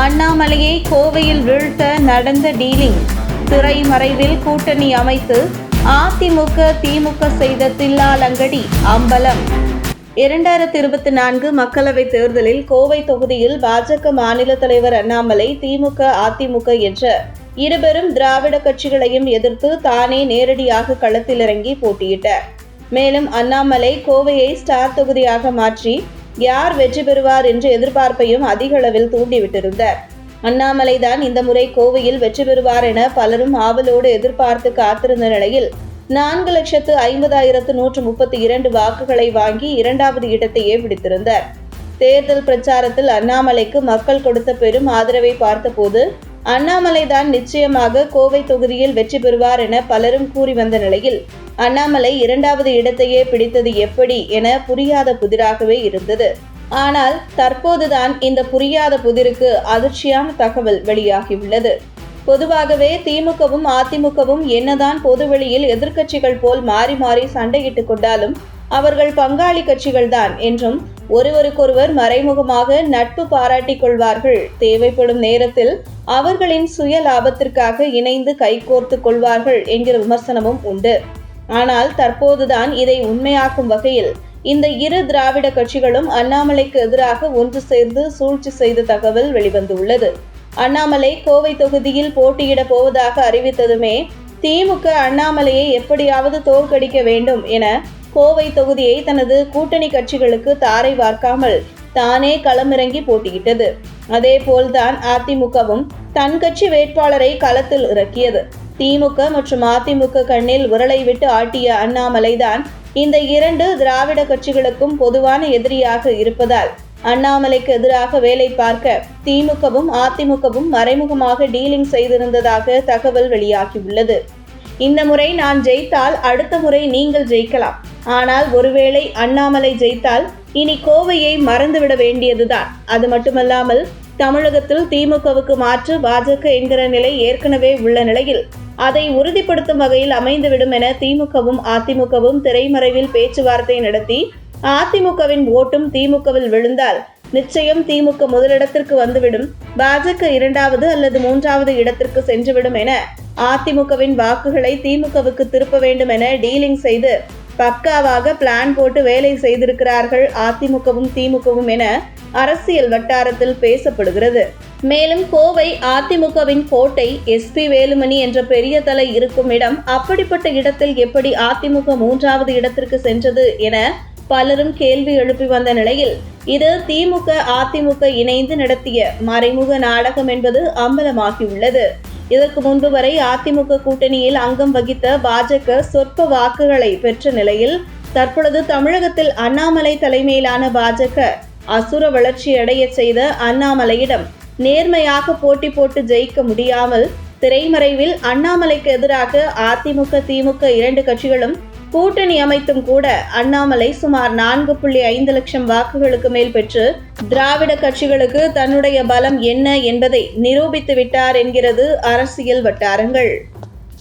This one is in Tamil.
அண்ணாமலையை கோவையில் வீழ்த்த நடந்த டீலிங் திரைமறைவில் கூட்டணி அமைத்து அதிமுக திமுக செய்த தில்லாலங்கடி அம்பலம். இரண்டாயிரத்தி இருபத்தி நான்கு மக்களவைத் தேர்தலில் கோவை தொகுதியில் பாஜக மாநில தலைவர் அண்ணாமலை திமுக அதிமுக என்ற இருபெரும் திராவிட கட்சிகளையும் எதிர்த்து தானே நேரடியாக களத்தில் இறங்கி போட்டியிட்டார். மேலும் அண்ணாமலை கோவையை ஸ்டார் தொகுதியாக மாற்றி யார் வெற்றி பெறுவார் என்ற எதிர்பார்ப்பையும் அதிக அளவில் தூண்டிவிட்டிருந்தார். அண்ணாமலை தான் இந்த முறை கோவையில் வெற்றி பெறுவார் என பலரும் ஆவலோடு எதிர்பார்த்து காத்திருந்த நிலையில் நான்கு லட்சத்து ஐம்பதாயிரத்து நூற்று முப்பத்தி இரண்டு வாக்குகளை வாங்கி இரண்டாவது இடத்தையே பிடித்திருந்தார். தேர்தல் பிரச்சாரத்தில் அண்ணாமலைக்கு மக்கள் கொடுத்த பெரும் ஆதரவை பார்த்தபோது அண்ணாமலை தான் நிச்சயமாக கோவை தொகுதியில் வெற்றி பெறுவார் என பலரும் கூறி வந்த நிலையில் அண்ணாமலை இரண்டாவது இடத்தையே பிடித்தது எப்படி என புரியாத புதிராகவே இருந்தது. ஆனால் தற்போதுதான் இந்த புரியாத புதிருக்கு அதிர்ச்சியான தகவல் வெளியாகியுள்ளது. பொதுவாகவே திமுகவும் அதிமுகவும் என்னதான் பொதுவெளியில் எதிர்க்கட்சிகள் போல் மாறி மாறி சண்டையிட்டுக் கொண்டாலும் அவர்கள் பங்காளி கட்சிகள்தான் என்றும் ஒருவருக்கொருவர் மறைமுகமாக நட்பு பாராட்டிக் கொள்வார்கள். தேவைப்படும் நேரத்தில் அவர்களின் சுய லாபத்திற்காக இணைந்து கைகோர்த்துக் கொள்வார்கள் என்கிற விமர்சனமும் உண்டு. ஆனால் தற்போதுதான் இதை உண்மையாக்கும் வகையில் இந்த இரு திராவிட கட்சிகளும் அண்ணாமலைக்கு எதிராக ஒன்று சேர்ந்து சூழ்ச்சி செய்த தகவல் வெளிவந்துள்ளது. அண்ணாமலை கோவை தொகுதியில் போட்டியிடப் போவதாக அறிவித்ததுமே திமுக அண்ணாமலையை எப்படியாவது தோற்கடிக்க வேண்டும் என கோவை தொகுதியை தனது கூட்டணி கட்சிகளுக்கு தாரை வார்க்காமல் தானே களமிறங்கி போட்டியிட்டது. அதே போல்தான் அதிமுகவும் தன் கட்சி வேட்பாளரை களத்தில் இறக்கியது. திமுக மற்றும் அதிமுக கண்ணில் உரலை விட்டு ஆட்டிய அண்ணாமலைதான் இந்த இரண்டு திராவிட கட்சிகளுக்கும் பொதுவான எதிரியாக இருப்பதால் அண்ணாமலைக்கு எதிராக வேலை பார்க்க திமுகவும் அதிமுகவும் மறைமுகமாக டீலிங் செய்திருந்ததாக தகவல் வெளியாகியுள்ளது. இந்த முறை நான் ஜெயித்தால் அடுத்த முறை நீங்கள் ஜெயிக்கலாம். ஆனால் ஒருவேளை அண்ணாமலை ஜெயித்தால் இனி கோவையை மறந்துவிட வேண்டியதுதான். அது மட்டுமல்லாமல் தமிழகத்தில் திமுகவுக்கு மாற்று பாஜக என்கிற நிலை ஏற்கனவே உள்ள நிலையில் அதை உறுதிப்படுத்தும் வகையில் அமைந்துவிடும் என திமுகவும் அதிமுகவும் திரைமறைவில் பேச்சுவார்த்தை நடத்தி அதிமுகவின் ஓட்டும் திமுகவில் விழுந்தால் நிச்சயம் திமுக முதலிடத்திற்கு வந்துவிடும். பாஜக இரண்டாவது அல்லது மூன்றாவது இடத்திற்கு சென்றுவிடும் என அதிமுகவின் வாக்குகளை திமுகவுக்கு திருப்ப வேண்டும் என டீலிங் செய்து பக்காவாக பிளான் போட்டு வேலை செய்திருக்கிறார்கள் அதிமுகவும் திமுகவும் என அரசியல் வட்டாரத்தில் பேசப்படுகிறது. மேலும் கோவை அதிமுகவின் கோட்டை எஸ்பி வேலுமணி என்ற பெரிய தலை இருக்கும் இடம் அப்படிப்பட்ட இடத்தில் எப்படி அதிமுக மூன்றாவது இடத்திற்கு சென்றது என பலரும் கேள்வி எழுப்பி வந்த நிலையில் இது திமுக அதிமுக இணைந்து நடத்திய மறைமுக நாடகம் என்பது அம்பலமாகியுள்ளது. இதற்கு முன்பு வரை அதிமுக கூட்டணியில் அங்கம் வகித்த பாஜக சொற்ப வாக்குகளை பெற்ற நிலையில் தற்பொழுது தமிழகத்தில் அண்ணாமலை தலைமையிலான பாஜக அசுர வளர்ச்சியடைய செய்த அண்ணாமலையிடம் நேர்மையாக போட்டி போட்டு ஜெயிக்க முடியாமல் திரைமறைவில் அண்ணாமலைக்கு எதிராக அதிமுக திமுக இரண்டு கட்சிகளும் கூட்டணி அமைத்தும் கூட அண்ணாமலை சுமார் நான்கு புள்ளி ஐந்து லட்சம் வாக்குகளுக்கு மேல் பெற்று திராவிட கட்சிகளுக்கு தன்னுடைய பலம் என்ன என்பதை நிரூபித்து விட்டார் என்கிறது அரசியல் வட்டாரங்கள்.